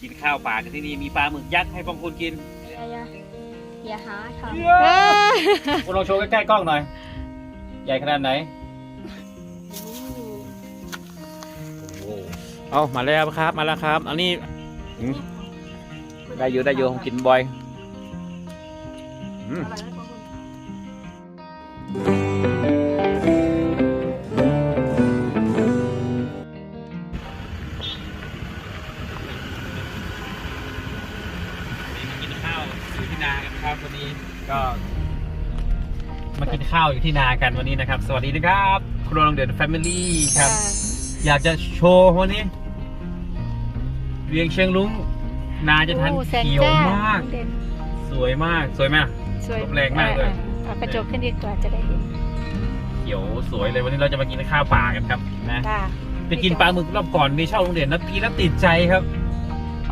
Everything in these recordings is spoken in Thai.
กินข้าวป่ากันที่นี่มีปลาหมึกยักษ์ให้ปองคุณกินอย่าอย่าอย่าหาทำเอ้ยคุณลองโชว์ใกล้ๆกล้องหน่อย ใหญ่ขนาดไหนโอ้เอามาแล้วครับมาแล้วครับ อันนี้อืมได้อยู่ได้อยู่ผมกินบ่อยอืมกิ วอยู่ที่นากันวันนี้นะครับ สวัสดีนะครับครัวโรงเดือนแฟมิลี่ครับ อยากจะโชว์วันนี้ เรียงเชียงลุงนาจะทันโอ้แสงเขียวจ้มาก เด่นสวยมากสวยไหมสวยลมแรงมากเลยออเอากระจกขึ้นดีกว่าจะได้เห็นเขียวสวยเลยวันนี้เราจะมากินข้าวป่ากันครับนะ ค่ะไปกินปลาหมึกรอบก่อนมีเช่าโรงเรียนแล้วกินแล้วติดใจครับ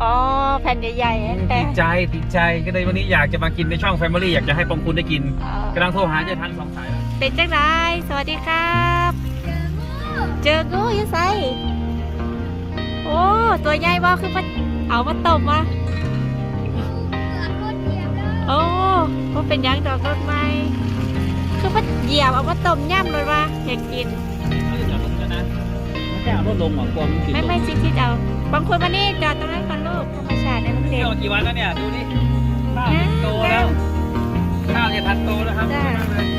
อ๋อแผ่นใหญ่ๆนั่นแต่ติดใจติดใจก็เลยวันนี้อยากจะมากินในช่องแฟมิลี่อยากจะให้ปองคุณได้กินอ๋อกำลังโทรหาเจะทันสองสายแล้ว เป็นจังไรสวัสดีครับ เจองูอยู่ไสโอ้ ตัวใหญ่บ่คือมันเอามาต้มวะโอ้มันเป็นหยังดอกต้นไม้คือมันเหยียบเอามาต้มย่ำเลยวะอยากกินเขาจะจอดรถแล้วนะไม่ใช่เอารถลงหรอกกลัวมันกินไม่ลงไม่สิที่เอา บางคนมานี่จอดตรงนั้นก่อนลูกธรรมชาติในโรงเรียนเที่ยวกี่วันแล้วเนี่ย ดูนี่ข้าวจะโตแล้ว ข้าวจะทันโตแล้วครับ จ้าเ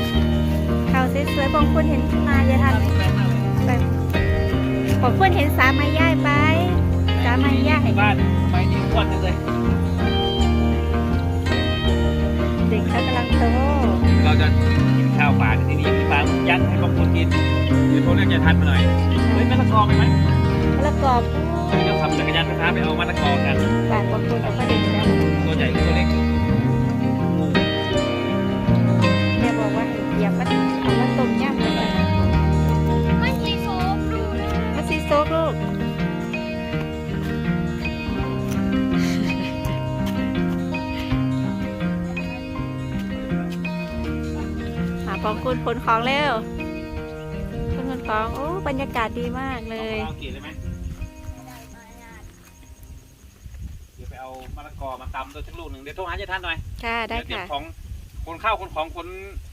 ขาสวยๆบางคนเห็นมาอย่าทันแบบบางคนเห็นสามาย่ายไป สามาย่ายบ้านไปนี่อ้วนจังเลย เด็กเขากำลังโต เราจะกินข้าวป่ากันที่นี่มีปลาหมึกยักษ์ให้บางคนกินเดี๋ยวโทรเรียกจะทันมาหน่อย เฮ้ยมะละกอไปไหมแล้วก็วันนี้เราขับจักรยานไฟฟ้าไปเอามะละกอกันบางบางคนเอาประเด็นแล้วตัวใหญ่ตัวเล็ก ของคุณขนของเร็วคุณขนของโอ้บรรยากาศดีมากเลยเอากี่เลยไหมเดี๋ยวไปเอามะละกอมาตำตัวสักลูกหนึ่งเดี๋ยวโทรหาเจะทันหน่อยค่ะได้เดี๋ยวเก็บค่ะ ของคนข้าวคนของคน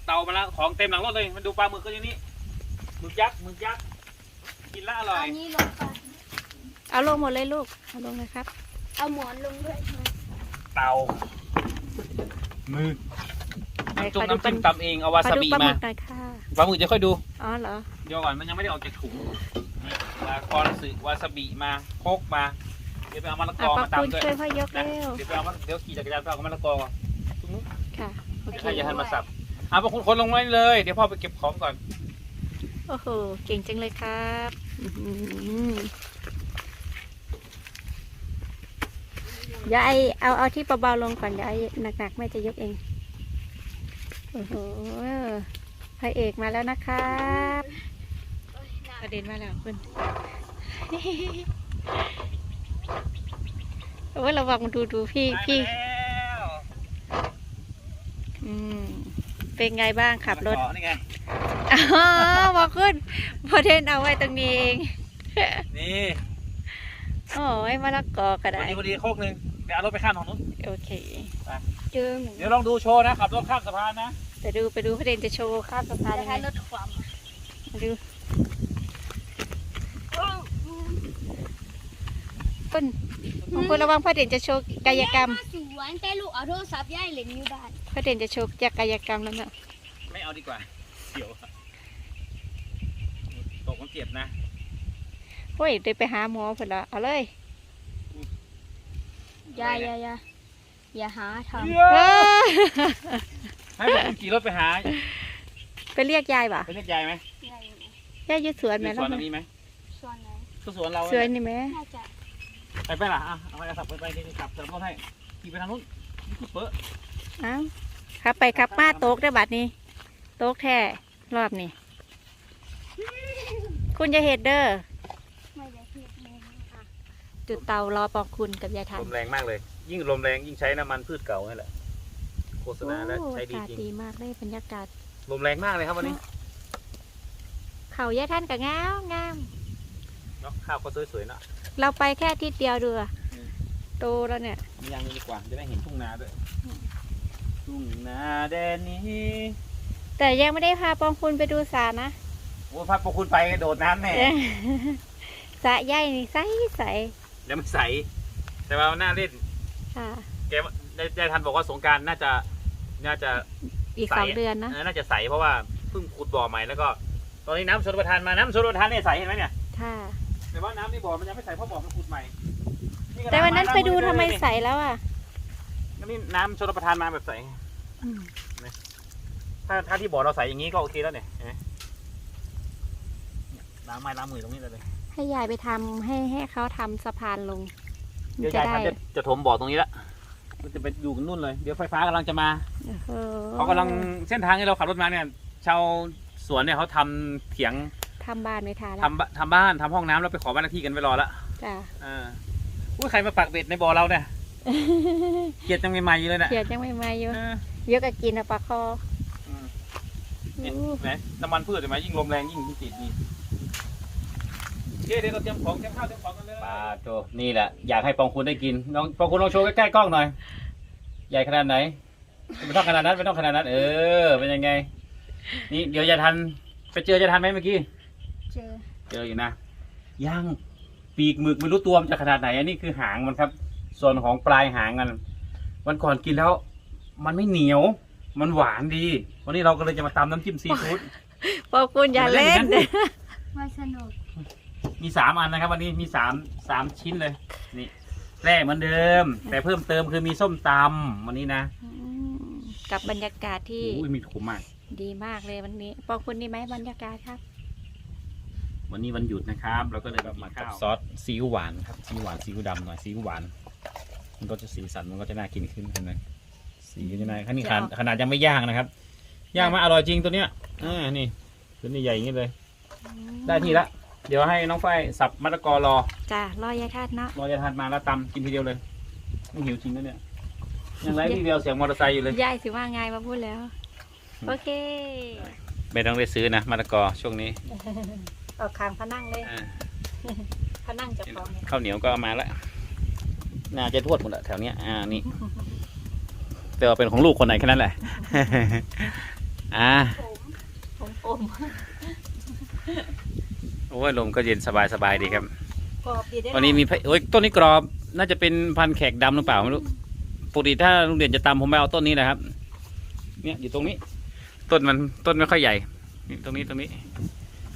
เตามาแล้วของเต็มหลังรถเลยมาดูปลาหมึกก็อย่างนี้หมึกยักษ์หมึกยักษ์กินแล้วอร่อยอันนี้ลงไปเอาลงหมดเลยลูกเอาลงเลยครับ เอาหมอนลงด้วย เตามือไห นน้ำจุ่มขอดูน้ำจิ้มตำเองเอาวาขอซาดูบิปลาหมึมา กหน่อยค่ะ ปลาหมึกจะค่อยดู อ๋อเหรอ เดี๋ยวก่อนมันยังไม่ได้ออกจากถุงลาคอนสึวาซาบิมาโคกมา เดี๋ยวไปเอามะละกอะอปลามาคุณตำด้วยช่วยพ่อยกนะเร็ว เดี๋ยวไปเอามะเดี๋ยวขี่จักรยานไปเอามะละกอตรงนู้นค่ะ โอเค ใครจะทันมาสับอะพวกคุณคนลงไว้เลย เดี๋ยวพ่อไปเก็บของก่อน โอ้โห เก่งจังเลยครับอื้อหือเดี๋ยวไอเอาเอาที่เบาๆลงก่อนเดี๋ยวไอหนักๆแม่จะยกเองโอ้โหพระเอกมาแล้วนะครับประเด็นมาแล้วคุณโอ้ยระวังดูดูพี่พี่ได้มาแล้วอืมเป็นไงบ้างขับรถมะละกอนี่ไงอ๋อบอกขึ้นพอเทนเอาไว้ตรงนี้เอง นี่โอ้ยมะละกอกระวันไดนี้พอดีโคกหนึ่งเดี๋ยวเอารถไปข้ามของนู้นโอเคเจอหมูเดี๋ยวลองดูโชว์นะขับรถข้ามสะพานนะ ไปดูไปดูพระเดนจะโชว์ข้ามสะพานจะยังไงให้รถความมาดูคุณคุณระวังพระเดนจะโชว์กายกรรม สวนแต่ลูกเอาโทรศัพท์ย่ายเล่นอยู่บ้านพระเดนจะโชว์กายกรรมแล้วเนอะไม่เอาดีกว่า เสียวตกมันเจ็บนะ โอ้ยเดี๋ยวไปหาหมอเพิ่นละเอาเลย อย่าอย่าอย่าอย่าหาทเอ้ย ให้พวกคุณขี่รถไปหาไปเรียกยายป่ะไปเรียกยายไหมำย่าอยู่ไหนยายอยืดสวนไหมมีสล่ะวนอันนี้ไหมสวนไหนก็สวนเราสวนนี่ไหมน่าจะไปไปล่ะอะเอาไปขับไปไปนี่ขับเติมรถให้ขี่ไปทางนู้นนี่คือเปิดเอ้าขับไปขับมาโต๊กได้อบัดนี้ โต๊กแท้รอบนี้ คุณจะเห็ดเด้อไม่ได้เพียบเลยค่ะจุดเตารอปองคุณกับยายทัน ลมแรงมากเลย ยิ่งลมแรงยิ่งใช้น้ำมันพืชเก่านี่แหละโฆษณาแล้วโอ้ใช้อาดีกาศจริงดีมากเลยบรรยากาศลมแรงมากเลยครับวันนี้ เขายายทันกับงามงามเนาะข้าวก็สวยๆเนาะเราไปแค่อาทิศเดียวเดืออืมโตแล้วเนี่ยย่างเลยดีกว่าจะได้เห็นทุ่งนาด้วยทุ่งนาแดนนี้ แต่ยังไม่ได้พาปองคุณไปดูสระนะโอ้ยพัดพวกคุณไปกระโดดน้ำแน่สระใหญ่นี่ใสใสแล้วมันใสแต่ว่าน่าเล่นค่ะแกว่าได้ได้ทันบอกว่าสงกรารน่าจะ น่าจะอีกใสสองเดือนนะน่าจะใสเพราะว่าเพิ่งขุดบ่อใหม่แล้วก็ ตอนนี้น้ำชนประทานมาน้ำชนประทานเนี่ยใสเห็นไหมเนี่ยค่ะแต่ว่าน้ำในบ่อมันยังไม่ใสเพราะบ่อมันขุดใหม่ก็แต่วันนั้นำาไปดูล้างทำไมเลยใสแล้วอะนี่น้ำชนประทานมาแบบใสถ้าถ้าที่บ่อเราใสอย่างนี้ก็โอเคแล้วเนี่ยเห็นไหมเนี่ยล้างไม้ล้างมือตรงนี้เลยให้ยายไปทำให้ให้เขาทำสะพานลงเดี๋ยวจะยายได้ทำจะจะถมบ่อตรงนี้ละมันจะไปอยู่กันนู่นเลย เดี๋ยวไฟฟ้ากำลังจะมาโอ้โห เขากำลังเส้นทางที่เราขับรถมาเนี่ย ชาวสวนเนี่ยเขาทำเถียงทำบ้านไม่ทาแล้วทำบทำบ้านทำห้องน้ำแล้วไปขอบ้านเลขที่กันไปรอละจ้ะ อ่าอุ้ยใครมาปักเบ็ดในบ่อเราเนี่ยเกลียดจังใหม่ๆอยู่เลยเนี่ยเขียดยังไม่มาอยู่เออเยอะกับกินอะปลาคออืมเนี่ยอู้เห็นไหมน้ำมันพืชเห็นไหมยิ่งลมแรงยิ่งติดดีเดี๋ยวเราเตรียมของเตรียมข้าวเตรียมของกันเลยปลาโตนี่แหละ อยากให้ปองคุณได้กินน้องปองคุณลองโชว์ใกล้ๆกล้องหน่อย ใหญ่ขนาดไหน ไม่ต้องขนาดนั้นไม่ต้องขนาดนั้น เออ เป็นยังไง นี่เดี๋ยวจะทัน ไปเจอจะทันไหมเมื่อกี้ เจอ เจออยู่นะย่างปีกหมึกไม่รู้ตัวมันจะขนาดไหน อันนี้คือหางมันครับ ส่วนของปลายหางมันวันก่อนกินแล้ว มันไม่เหนียว มันหวานดี วันนี้เราก็เลยจะมาตำน้ำจิ้มซีฟู้ดปองคุณอย่าเล่นมาสนุก มีสามอันนะครับ วันนี้มีสามสามชิ้นเลย นี่แร่เหมือนเดิม แต่เพิ่มเติมคือมีส้มตำวันนี้นะอืม กับบรรยากาศที่อุ้ยมีขมมาก ดีมากเลยวันนี้ปองคุณนี่ไหมบรรยากาศครับ วันนี้วันหยุดนะครับ เราก็เลยแบบมากับซอสซีอิ๊วหวานครับซีอิ๊วหวานซีอิ๊วดำหน่อยซีอิ๊วหวาน มันก็จะสีสันมันก็จะน่ากินขึ้นเห็นไหมสีก็จะน่าขนาดขนาดขนาดยังไม่ย่างนะครับย่างมาอร่อยจริงตัวเนี้ยอ่านี่ตัวนี้ใหญ่อย่างนี้เลย ได้ทีละ เดี๋ยวให้น้องฝ้ายสับมะละกอรอจ้ะรอยายทาดเนาะรอจะทานมาแล้วตำกินทีเดียวเลยไม่หิวจริงนะเนี่ย ยังไรทีเดียวเสียงมอเตอร์ไซค์อยู่เลย ยายสิว่าไงมาพูดแล้ว โอเค ไม่ต้องได้ซื้อนะมะละกอช่วงนี้ออกคางพนังเลยอ่าพนังจะฟองเนี่ยข้าวเหนียวก็เอามาแล้วน่าจะทวดหมดแหละแถวเนี้ยอ่านี่แต่ว่าเป็นของลูกคนไหนแค่นั้นแหละ อ่าผมอมโอ้ยลมก็เย็นสบายสบายดีครับ กรอบดีได้วันนี้มีพะโอ้ยต้นนี้กรอบน่าจะเป็นพันธุ์แขกดำหรือเปล่าไม่รู้ ปกติถ้าลุงเด่นจะตำผมไม่เอาต้นนี้นะครับ เนี่ยอยู่ตรงนี้ ต้นมันต้นไม่ค่อยใหญ่นี่ตรงนี้ตรงนี้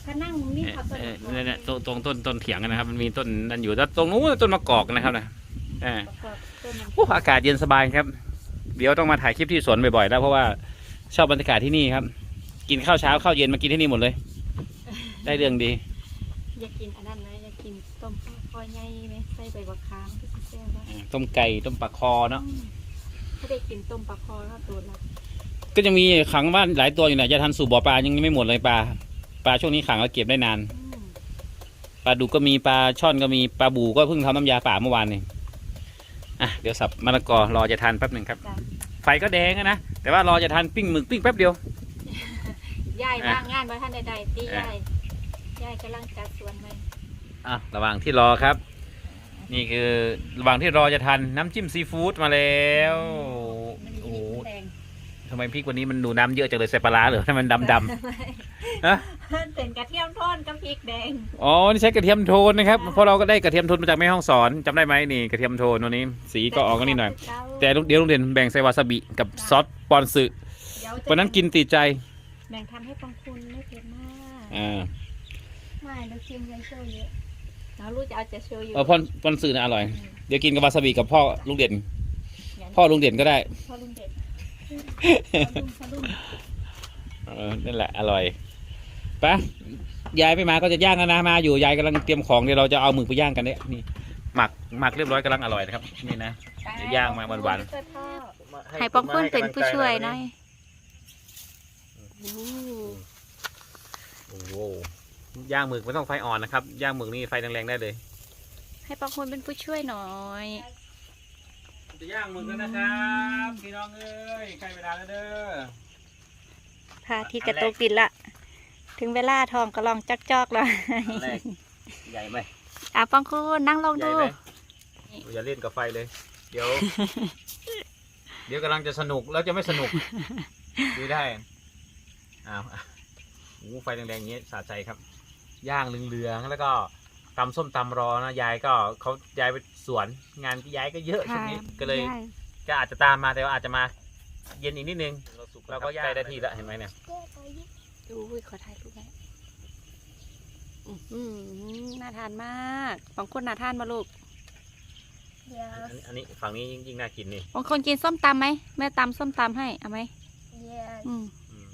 พนังนี่เนี่ยเขาต้นเออเนี่ยเนี่ยตรงตรงต้นต้นเถียงนะครับ มันมีต้นนั่นอยู่แล้วตรงนู้นต้นมะกอกนะครับนะอ่า ประกอบต้นมันโอ้อากาศเย็นสบายครับ เดี๋ยวต้องมาถ่ายคลิปที่สวนบ่อยๆแล้วเพราะว่าชอบบรรยากาศที่นี่ครับ กินข้าวเช้าข้าวเย็นมากินที่นี่หมดเลย ได้เรื่องดี อยากกินอันนั้นไหมอยากกินต้มข้าวคอยใหญ่ไหมใส่ใบบักขามที่แซ่บว่าอ่า ต้มไก่ต้มปลาคอเนาะถ้าได้กินต้มปลาคอแล้วตัวละก็ยังมีขังบ้านหลายตัวอยู่นะจะทันสู่บ่อปลายังไม่หมดเลยปลาปลาช่วงนี้ขังแล้วเก็บได้นานอืมปลาดุกก็มีปลาช่อนก็มีปลาบูก็เพิ่งทำน้ำยาป่าเมื่อวานนี่อะเดี๋ยวสับมะละกอรอจะทานแป๊บหนึ่งครับจ้ะไฟก็แดงอะนะแต่ว่ารอจะทานปิ้งหมึกปิ้งแป๊บเดียวยายอะว่างงานว่าท่านใดๆตีอะยายยายกำลังจัดสวนไหมอะระหว่างที่รอครับ นี่คือระหว่างที่รอจะทานน้ำจิ้มซีฟู้ดมาแล้วโอ้โหแดงทำไมพริกวันนี้มันดูน้ำเยอะจังเลยใส่ปลาร้าเหรอทำไมมันดำดำฮะเป็นกระเทียมทอดกับพริกแดงอ๋อนี่ใช้กระเทียมโทนนะครับเพราะเราก็ได้กระเทียมโทนมาจากแม่ห้องสอนจำได้ไหมนี่กระเทียมโทนวันนี้ สีก็ออกกันนิดหน่อย แต่เดี๋ยวโรงเรียนแบ่งใส่วาซาบิกับซอสปอนซึวันนั้นกินติดใจ แบ่งทำให้ปองคุณไม่เผ็ดมากอ่าไม่เราชิมกันโชว์เยอะ แล้วลูกจะเอาจะโชว์อยู่เออปอนปอนซึนะอร่อย เดี๋ยวกินกับวาซาบิกับพ่อลุงเด่น พ่อลุงเด่นก็ได้พ่อลุงเด็ดพอลุงพอลุงเออนั่นแหละ อร่อยไปะยายไม่มาก็จะย่างแล้วนะมาอยู่ยายกำลังเตรียมของเดี๋ยวเราจะเอาหมึกไปย่างกันเนี่ยนี่หมักหมักเรียบร้อยกำลังอร่อยนะครับนี่นะเดี๋ยวย่างมาวันเปิดพ่อๆให้ปองคุณเป็นผู้ช่วยหน่อย โอ้โห ย่างหมึกไม่ต้องไฟอ่อนนะครับ ย่างหมึกนี่ไฟแรงๆได้เลย ให้ปองคุณเป็นผู้ช่วยหน่อยจะย่างหมึกแล้วนะครับพี่น้องเอ้ยใกล้เวลาแล้วเด้อพระอาทิตย์กระตกดินละ ถึงเวลาทองก็ลองจักจอกแล้วอันแรกใหญ่ไหมอะปองคุณนั่งลงใหญ่ดู ไหมอย่าเล่นกับไฟเลย เดี๋ยว เดี๋ยวกำลังจะสนุกแล้วจะไม่สนุกดูได้อ้าวอะโอ้ไฟแดงๆอย่างนี้สะใจครับ ย่างเหลืองๆแล้วก็ตำส้มตำรอนะยายก็เขายายไปสวนงานยายก็เยอะช่วงนี้ก็เลยได้ก็อาจจะตามมาแต่ว่าอาจจะมาเย็นอีกนิดนึงเราก็ย่างได้ที่แล้วเห็นไหมเนี่ยก็ไปยึดดูอุ้ยขอถ่ายรูปไว้อื้อหือน่าทานมากบางคนน่าทานมาลูกเดี๋ยวอันอันนี้ฝั่งนี้ยิ่งยิ่งน่ากินนี่บางคนกินส้มตำไหมแม่ตำส้มตำให้เอาไหมเดี๋ยวอืมอืม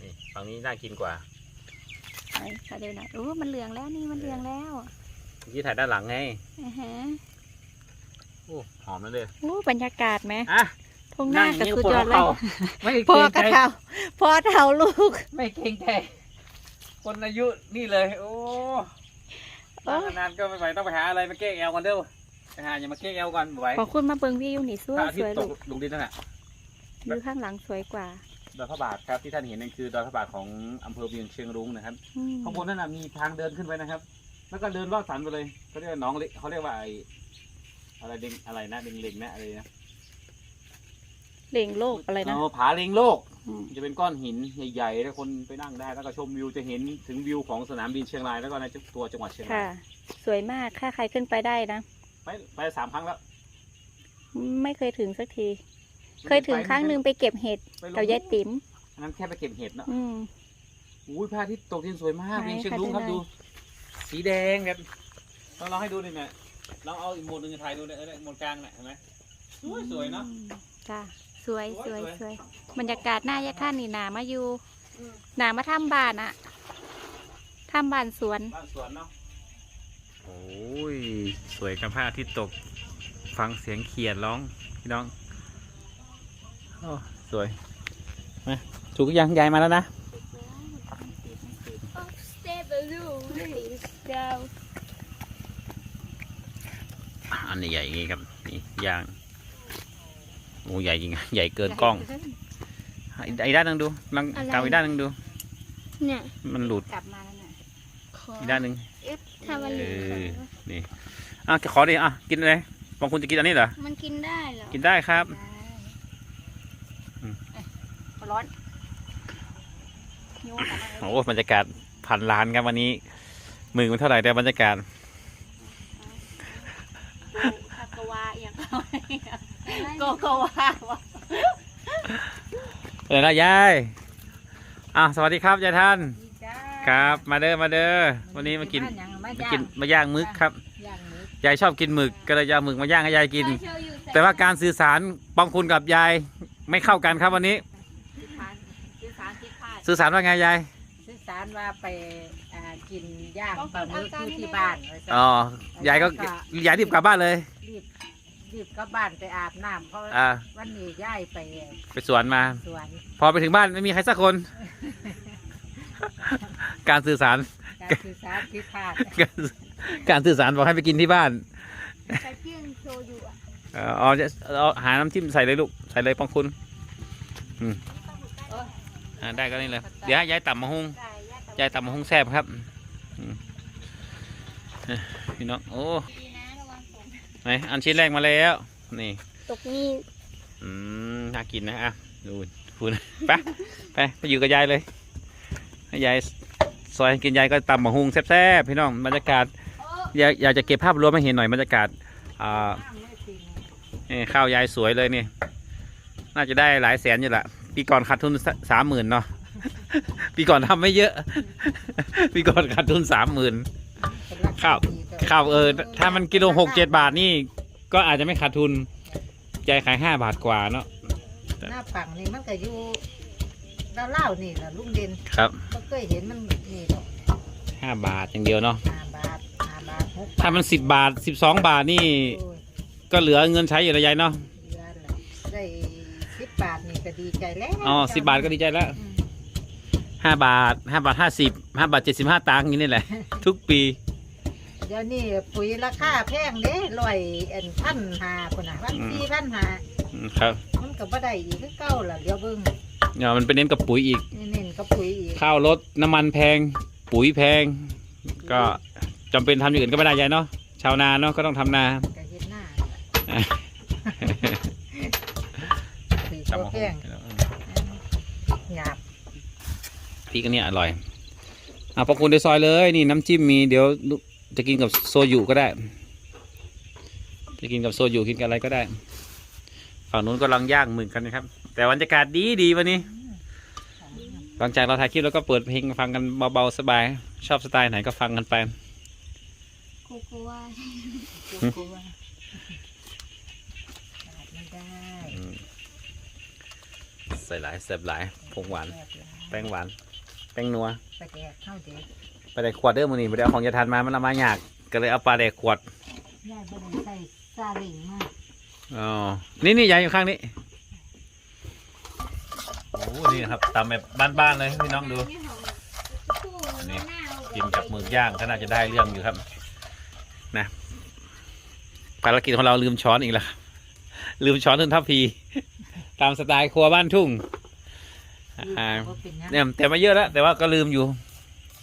นี่ฝั่งนี้น่ากินกว่า ไปขอเดี๋ยวหน่อยโอ้มันเหลืองแล้วนี่มันเหลืองแล้วเมื่อกี้ถ่ายด้านหลังไงอ่าฮะโอ้หอมนั่นเลยโอ้บรรยากาศไหมอะทุ่งหน้ากับสุดยอดเลยไม่พ่อเกรงกระใจเทาพ่อเทาลูก ไม่เกรงใจคนอายุนี่เลย โอ้โอ้ย นานๆก็ไม่ไหวต้องไปหาอะไรมาเก้งแอลกันเด้อไปหาอย่ามาเก้งแอลกันบ่ไหวขอบคุณมาเบิงวิวนี่สวพยระอาทิสตวยย์ตลูกกลงดินนั่นแหละวิวข้างหลังสวยกว่า ดอยพระบาทครับที่ท่านเห็นนั่นคือดอยพระบาทของอำเภอเวียงเชียงรุ้งนะครับอืมข้างบนนั่นน่ะมีทางเดินขึ้นไปนะครับ แล้วก็เดินลอดสันไปเลยเขาเรียกว่าหน้องเล็กเขาเรียกว่าไออะไรเด้งอะไรนะเด้งเล็งนะอะไรนะเหล่งโลกอะไรนะเผาเล็งโลก อืมจะเป็นก้อนหินใหญ่ๆแล้วคนไปนั่งได้ แล้วก็ชมวิวจะเห็นถึงวิวของสนามบินเชียงรายแล้วก็ในตัวจังหวัดเชียงราค่ะ ยสวยมากถ้าใครขึ้นไปได้นะ ไปไปสามครั้งแล้ว ไม่เคยถึงสักที เคยถึงครั้งหนึ่งไปเก็บเห็ดไปลงกับยายติ๋มอันนั้นแค่ไปเก็บเห็ดเนาะอืม อุ้ยพระอาทิตย์ตกดินสวยมากไหนเวียงเชียงรุ้งครับคะที่ดูไหนสีแดงครับลองลองให้ดูดิเนี่ยลองเอาอีกโหมดหนึ่งถ่ายดูเนี่ยเออเนี่ยโหมดกลางเนี่ยเห็นไหมสวยสวยเนาะอืมจ้าสวยสสววยยสวยสวยบรรยากาศหน้ายะท่านนี่หนามาอยู่หนามาทำบ้านอะทำบ้านสวน บ้านสวนเนาะโอ้ย สวยกับพระอาทิตย์ตก ฟังเสียงเขียดร้อง พี่น้อง โอ้สวยมาถูกยังยายมาแล้วนะโอ้สเตเบิลูเดี๋ยวอันนี้ใหญ่อย่างงี้ครับนี่ย่างโอ้ใหญ่จริงอะใหญ่เกินกล้องอีกด้านหนึงดูลองกาวอีกด้านหนึงดู เนี่ยมันหลุดกลับมาแล้วน่ะขออีกด้านหนึ่งเอฟถ้ามันเหลืเอออ นี่อะขอดิอะกินอะไรบางคนจะกินอันนี้เหรอ มันกินได้เหรอ กินได้ครับ ได้อืมเอ้ย ร้อนโยนกลับมาเลยโอ้บรรยากาศพันล้านครับวันนี้หมือมันเท่าไหร่แต่บรรยากาศดูคากาวาอย่างเขาโกโกวาวะเลยนะยายอะสวัสดีครับยายท่าน ครับ มาเด้อมาเด้อวันนี้มากินมากินมาย่างมึกครับย่างหมูยายชอบกินหมึกก็เลยจะเอาหมึกมาย่างให้ยายกินใส่โชยุใส่แต่ว่าการสื่อสารปองคุณกับยายไม่เข้ากันครับวันนี้ที่พานที่ สารที่พานสื่อสารว่าไงยาย สื่อสารว่าไปอ่ากินย่างปลาหมึกอยู่ที่บ้านไว้ซะอ๋อ ยายก็ยายรีบกลับบ้านเลย รีบรีบกลับบ้านไปอาบน้ำเพราะอ่า วันนี้ย่ายไปไปสวนมา สวนพอไปถึงบ้านไม่มีใครสักคน การสื่อสาร การสื่อสารผิดพลาดการการสื่อสารบอกให้ไปกินที่บ้านใส่เพียงโชยุอะ เอ่อเอาจะเอาหาน้ำจิ้มใส่เลยลูก ใส่เลยปองคุณ อืม อ่าได้ก็นี่เลย เดี๋ยวให้ยายต่ำมะฮุงยายต่ำมะฮุงแซ่บครับอืมเอ้ยพี่น้องโอ้ดีนะระวังผมไหนอันชิ้นแรกมาแล้ว นี่ ตกนี่อืมน่ากินนะอะดูคุณไปไปไปอยู่กับยายเลยให้ยายซอยให้กินยายก็ตำมะฮุงแซ่บๆพี่น้องบรรยากาศอยากอยากจะเก็บภาพรวมให้เห็นหน่อยบรรยากาศอ่านี่ข้าวยายสวยเลยนี่ น่าจะได้หลายแสนอยู่ละ ปีก่อนขาดทุนสามหมื่นเนาะปีก่อนทำไม่เยอะ ปีก่อนขาดทุนสามหมื่นข้าวข้าวเออถ้ามันกิโลหกเจ็ดบาทนี่ก็อาจจะไม่ขาดทุนยายขายห้าบาทกว่าเนาะหน้าฝั่งนี่มันก็อยู่เราเล่าวๆนี่แหละลุงเด่นครับก็เคยเห็นมันนี่ดอกห้าบาทอย่างเดียวเนาะห้าบาทห้าบาทหกบาทถ้ามันสิบบาทสิบสองบาทนี่โอ้ยก็เหลือเงินใช้อยู่ละยายเนาะเดือนละได้ สิบบาทนี่ก็ดีใจแล้วอ๋อสิบบาทก็ดีใจแล้วอืมห้าบาทห้าบาทห้าสิบห้าบาทเจ็ดสิบห้าตังค์อย่างนี้นี่แหละ ทุกปี เดี๋ยวนี้ปุ๋ยราคาแพงเด้ลอยเอ็นพันหาคนน่ะพันสี่พันหาอืมครับมันก็บ่ได้อีกคือเก่าล่ะเดี๋ยวเบิ่งเนี่ยมันเป็นเน้นกับปุ๋ยอีก นี่เน้นกับปุ๋ยอีกข้าวลดน้ำมันแพง ปุ๋ยแพง ก็จำเป็นทำอย่างอื่นก็ไม่ได้ยายเนาะชาวนาเนาะก็ต้องทำนา ก็เฮ็ดหน้าสีตำ ตัว บัก แพหุ่งงหยาบพริกอันเนี้ยอร่อยอะพอคุณได้ซอยเลย นี่น้ำจิ้มมีเดี๋ยวลูกจะกินกับโซยุก็ได้ จะกินกับโซยุกินกับอะไรก็ได้ ฝั่งนู้นกำลังย่างหมึกกันนะครับ แต่บรรยากาศดีดีวันนี้ หลังจากเราถ่ายคลิปแล้วก็เปิดเพลงฟังกันเบาๆสบาย ชอบสไตล์ไหนก็ฟังกันไปโกโก้ว่ากลัวขาดไม่ได้ ใส่หลายเสิร์ฟหลายผงหวานแซ่บหลายแป้งหวาน แป้งนัวปลาแดกเข้าเด็กปลาแดกขวดเด้อมือนี่ปลาแดกของยาทานมามันละมาอยากก็เลยเอาปลาแดกขวดย่ายบ่ได้ใส่ซาเล้งมากอ๋อนี่นี่ยายอยู่ข้างนี้โอ้นี่นะครับตามแบบบ้านๆเลยพี่น้องดู อันนี้กินกับหมึกย่างก็น่าจะได้เรื่องอยู่ครับ นะภารกิจของเราลืมช้อนอีกแล้วลืมช้อนทุนทัพพี ตามสไตล์ครัวบ้านทุ่งอ่าบ่เป็นหยังเนี่ยแต่มาเยอะแล้ว แต่ว่าก็ลืมอยู่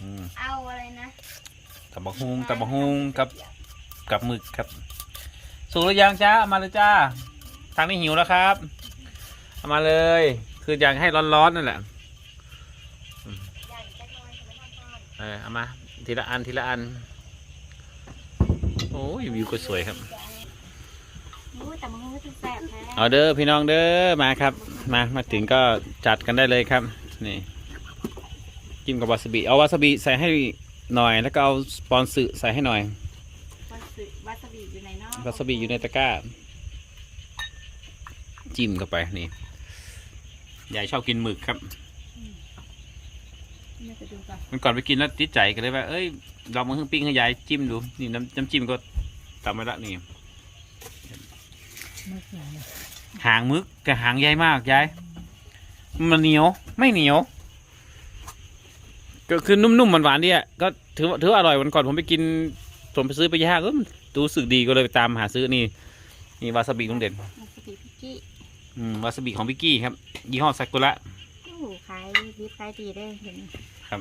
อืมเอาอะไรนะตับบักฮุงตับบักฮุงกับกับหมึกครับ สุกหรือยังจ้าเอามาเลยจ้า ทางนี้หิวแล้วครับเอามาเลย คืออยากให้ร้อนๆนั่นแหละอืมเออเอามาทีละอันทีละอัน โอ้ยวิวก็สวยครับโอ้ย แต่มันก็จะแซ่บแท้เอาเด้อพี่น้องเด้อมาครับ มามาถึงก็จัดกันได้เลยครับ นี่กินกับวาซาบิเอาวาซาบิใส่ให้หน่อย แล้วก็เอาสปอนซึใส่ให้หน่อยวาซาบิวาซาบิอยู่ในนอกวาซาบิอยู่ในตะกร้า จิ้มเข้าไปนี่ยายชอบกินหมึกครับเนี่ยไปดูก่อนมันก่อนไปกินแล้วติดใจกันเลยว่าเอ้ยลองมาเพิ่งปิ้งให้ยายจิ้มดูนี่น้ำน้ำจิ้มก็ตำมาละนี่ไม่เสียงหางมึกกับหางใหญ่มากยายมันเหนียว ไม่เหนียว ก็คือนุ่มๆมันหวานๆดีอะก็ถือว่าถือว่าอร่อยวันก่อนผมไปกินผมไปซื้อไปย่างก็รู้สึกดีก็เลยไปตามหาซื้อนี่นี่วาซาบิลุงเด่นวาซาบิพิกกี้อืมวาซาบิของพิกกี้ครับ ยี่ห้อซากุระโอ้โหขายดีขายดีได้เห็นครับ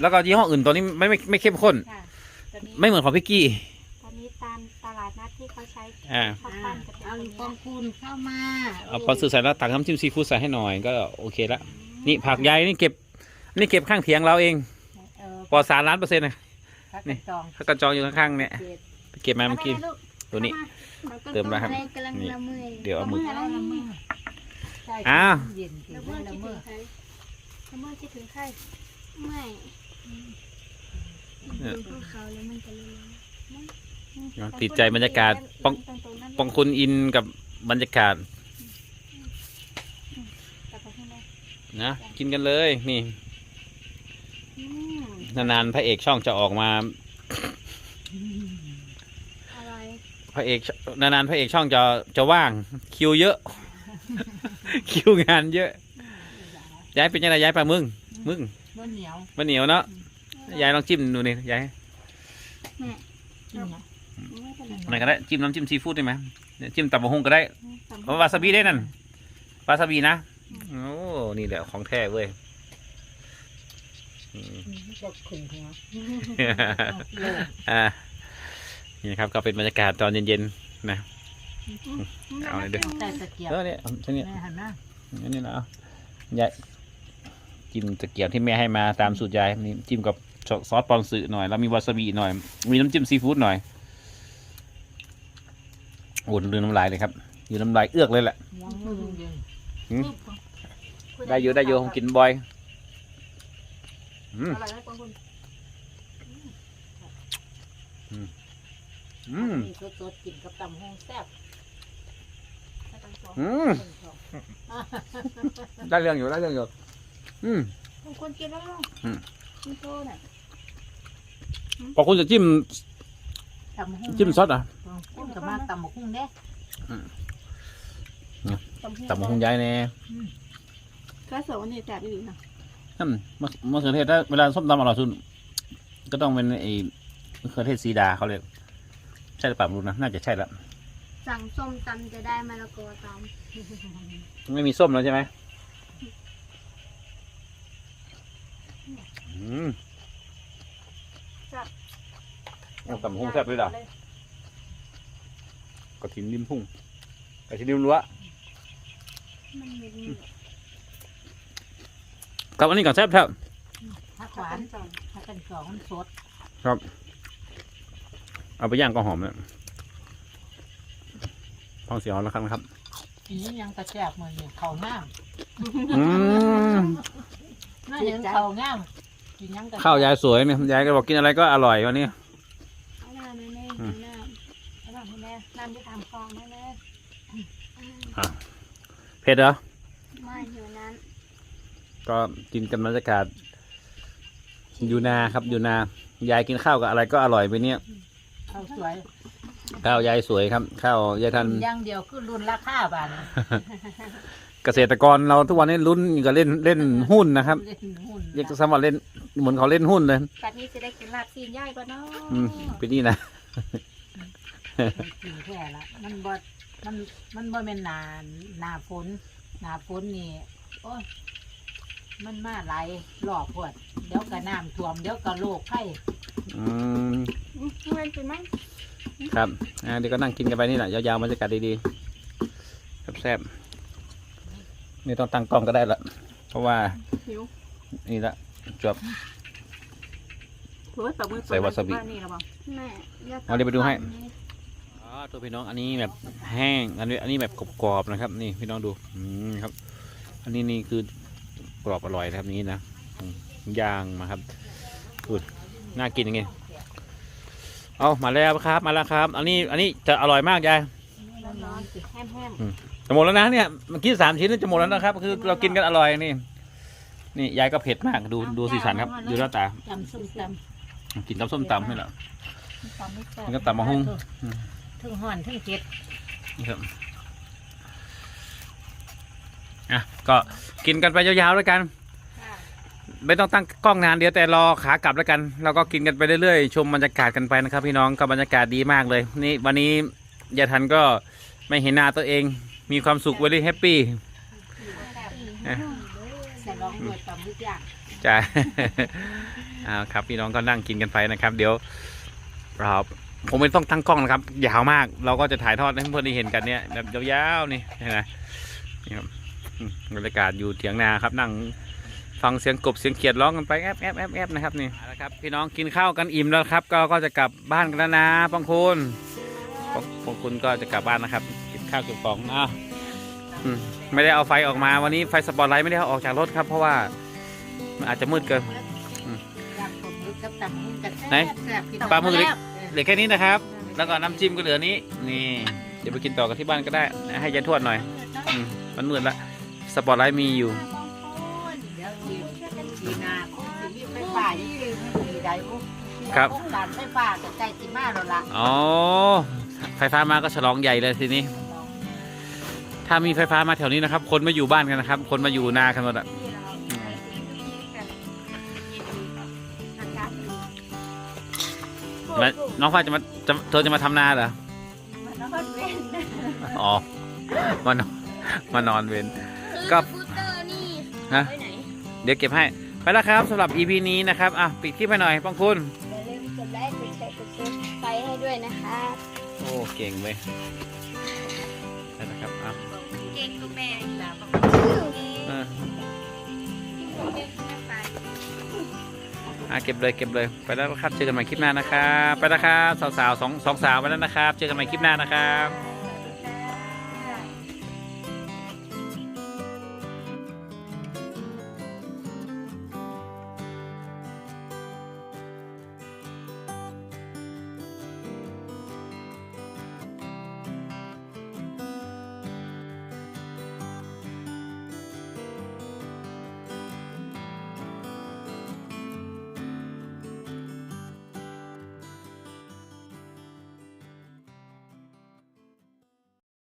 แล้วก็ยี่ห้ออื่นตัวนี้ไม่ไม่ไม่เข้มข้น ค่ะตอนนี้ไม่เหมือนของพิกกี้ ดนัดที่เขาใช้อ่า ข้าวปั้นจะเป็นเอาตัวปองนี้คูณเข้ามาเอาพอซื้อใส่แล้วตักน้ำจิ้มซีฟู้ดใส่ให้หน่อยก็โอเคละนี่ผักใหญ่นี่เก็บนี่เก็บข้างเถียงเราเองเออปลอดสารล้านเปอร์เซ็นต์นะพักนี่จองถ้ากระจองอยู่ข้างๆเนี่ยเจ็ดไปเก็บมาเมื่อกี้ลูกตัวนี้อาาเติมแล้วครับอะไรกำลังนี่ละเมอเดี๋ยวเอาหมึกแล้วละเมื่อใช่อ้าว เย็นถึงละเมอละคิดเมื่ถึองใครละเมอคิดถึงใครไม่เนี่ยดูภูเขาแล้วมันจะเละ ติดใจบรรยากาศป้องตรงๆนั้นปองคุณอินกับบรรยากาศกลับไปข้างในนะกินกันเลยนี่อืมนานๆพระเอกช่องจะออกมาอะไรพระเอกนานๆพระเอกช่องจะจะว่างคิวเยอะ คิวงานเยอะ ย้ายเป็นยังไงย้ายปลามึงมึงเมื่อเหนียวมันเหนียวเนาะยายลองจิ้มดูนี่ยาย กินนะไม่เป็นไรไหนก็ได้จิ้มน้ำจิ้มซีฟู้ดได้ไหมเนี่ยจิ้มตับกหุ่งก็ได้ตำเพราะวาซาบิได้นั่นวาซาบินะโอ้นี่แหละของแท้เว้ยอืมบอกขึ้นหัวอ่านี่นะครับก็เป็นบรรยากาศตอนเย็นๆนะเอาเลยเด้อใส่ตะเกียบเออเนี่ยเอาใช่เนี่ยแม่หันหน้าอันนี้นะเอายายจิ้มตะเกียบที่แม่ให้มาตามสูตรยายนี่จิ้มกับซอสปอนสึหน่อยแล้วมีวาซาบิหน่อย มีน้ำจิ้มซีฟู้ดหน่อย โอ้ลืมน้ำลายเลยครับอยู่น้ำลายเอื้อกเลยแหละมองมือเย็นอืม ได้เยอะได้เยอะผมกินบ่อยอืมอร่อยไหมกวางคุณอืมนี่สดๆกินกับตำหงแซ่บไม่ต้องสองอืมเป็นของได้เรื่องอยู่ได้เรื่องอยู่อืมกวางคุณกินแล้วมั้งอืมคุณโตน่ะพอคุณจะจิ้ม ตำหงจิ้มซอสอะจิ้มกับมาตำหมกหุ่งเด้ตับมะฮุงย้ายแน่ก็สองอันนี้แสบดีนะนั่นมะมะเขือเทศถ้าเวลาส้มตำอร่อยสุดก็ต้องเป็นไอ้มะเขือเทศสีดาเขาเรียกใช่หรือเปล่าไม่รู้นะน่าจะใช่ละสั่งส้มตำจะได้มะละกอตไม่มีส้มแล้วใช่ไหมอืมเอา ตำมะฮุงแซ่บเลยเหรอกระถินริมพุ่งำไปที่ริมรั้วมันเหม็นเหม็นครับอันนี้ก่อนแซ่บแซ่บผักหวานผักกันสองมันสดเอาไปย่างก็หอมเลยฟังเสียงเอาแล้วครับนะครับอันนี้ยังกระแจบมือนี่เขาง่ามอืมน่าเห็นเขาง่ามกินยังกระข้าวยายสวยเนี่ยยายก็บอกกินอะไรก็อร่อยวันนี้ เอาหน้าแม่แม่ อืม เอาหน้า เอาน้ำให้แม่น้ำที่ทำคลองให้แม่เผ็ดเหรอ ไม่อยู่นั้นก็กินกันบรรยากาศอยู่นาครับอยู่นา ยายกินข้าวกับอะไรก็อร่อยไปเนี่ยเขาสวยข้าวยายสวยครับ ข้าวยายทันกินอย่างเดียวคือรุ่นราคาบาทเกษตรกรเราทุกวันนี้ลุ้นก็เล่นเล่นหุ้นนะครับเล่นหุ้นเรียกสมว่าเล่นเหมือนเขาเล่นหุ้นเลยแบบนี้จะได้กินลาบซีนย่ายกว่าเนาะอืมไปนี่นะ กินแค่ละมันบ่มันมันบ่เป็นหนาหนาฝนหนาฝนนี่โอ้ยมันมาไหลายหลอกพวดเดี๋ยวก็น้ำท่วมเดี๋ยวก็โรคไข้อืมอืมเงินเป็นไหมครับอ่าเดี๋ยวก็นั่งกินกันไปนี่แหละยาวๆบรรยากาศดีๆแซ่บๆนี่ต้องตั้งกล้องก็ได้ละเพราะว่าหิวนี่ละจบโอ้ยปลาหมึกใส่วาซาบิ นี่หรอเปล่าแม่อย่เอาเดี๋ยวไปดูให้ตันี้อ๋อ ตัวพี่น้องอันนี้แบบแห้ง อันนี้อันนี้แบบกรอบๆนะครับ นี่พี่น้องดูอืมครับ อันนี้นี่คือกรอบอร่อยนะครับนี้นะอืมย่างมาครับดูน่ากินยังไงเอามาแล้วครับ มาแล้วครับ อันนี้อันนี้จะอร่อยมากยายร้อนๆสิแห้มจะหมดแล้วนะเนี่ยเมื่อกี้สามชิ้นนี่จะหมดแล้วนะครับ คือเรากินกันอร่อยนี่ นี่ยายก็เผ็ดมากดูดูสีสันครับดูหน้าตาตำส้มตกินกับส้มตำนี่แหละๆตำไม่แซ่นี่บก็ตำมะฮุ่ง ถึงห่อนถึงเผ็ดนี่ครับอะก็กินกันไปยาวๆแล้วกันค่ะไม่ต้องตั้งกล้องนานเดียวแต่รอขากลับแล้วกันเราก็กินกันไปเรื่อยๆชมบรรยากาศกันไปนะครับ พี่น้องก็บรรยากาศดีมากเลย นี่วันนี้ยายทันก็ไม่เห็นหน้าตัวเอง มีความสุข very happy อะใส่ลองด้วยตำทุกอย่างจ้าอ่าครับพี่น้องก็นั่งกินกันไปนะครับ เดี๋ยวเรา ผมไม่ต้องตั้งกล้องนะครับ ยาวมาก เราก็จะถ่ายทอดให้เพื่อนๆได้เห็นกันเนี่ยแบบยาวๆนี่เห็นไหมนี่ครับอืมบรรยากาศอยู่เถียงนาครับนั่งฟังเสียงกบเสียงเขียดร้องกันไปแอบแอบแอบแอบนะครับนี่เอาละครับ พี่น้องกินข้าวกันอิ่มแล้วครับ ก็ก็จะกลับบ้านกันแล้วนะปังคุณปังปังคุณก็จะกลับบ้านนะครับ กินข้าวกินของอ้าวอืมไม่ได้เอาไฟออกมาวันนี้ไฟสปอตไลท์ไม่ได้เอาออกจากรถครับ เพราะว่ามันอาจจะมืดเกินอยากผมนึกกับตำหุ้งกับไหนแซ่บๆกินปลาหมึกเล็กเห ลือแค่นี้นะครับ แล้วก็น้ำจิ้มก็เหลือนี้ นี่ เดี๋ยวไปกินต่อกันที่บ้านก็ได้ให้ยายทวดหน่อยอืมมันมืดละสปอตไลท์มีอยู่เดี๋ยวทีทีนาทีนี้ไฟฟ้ายังคือมีได้ปุ๊บครับการไฟฟ้าจะใจกิมากแล้วล่ะอ๋อ ไฟฟ้ามาก็ฉลองใหญ่เลยทีนี้ ถ้ามีไฟฟ้ามาแถวนี้นะครับ คนมาอยู่บ้านกันนะครับ คนมาอยู่นากันหมดอะ มาน้องฟ้าจะมาจะเธอจะมาทำนาเหรออ๋อมานอนมานอนเว้น ก็สกูตเตอร์นี่ฮะไปไหน เดี๋ยวเก็บให้ ไปแล้วครับสำหรับ EP นี้นะครับอะปิดคลิปให้หน่อยป้องคุณ อย่าลืมกดไลค์กดแชร์กดซับสไครต์ให้ด้วยนะคะโอ้ เก่งเว้ยได้นะครับอะเก่งกูแม่อีกแล้ว เออ อะเก็บเลยเก็บเลยไปแล้วครับเจอกันใหม่คลิปหน้านะครับ ไปแล้วครับสาวๆสองสองสาวไปแล้วนะครับ เจอกันใหม่คลิปหน้านะครับ